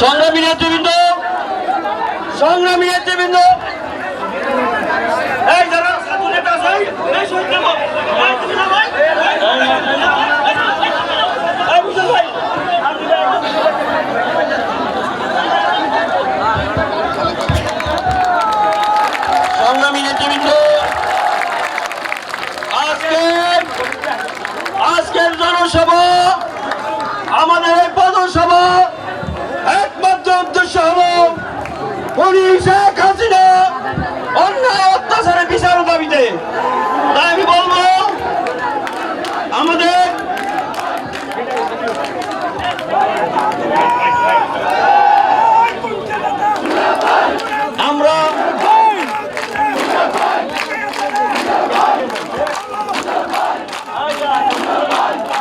সংগ্রামী নেতৃবৃন্দ। সংগ্রামী নেতৃবৃন্দ। এই যারা পদসভা। আমাদের এই পদসভা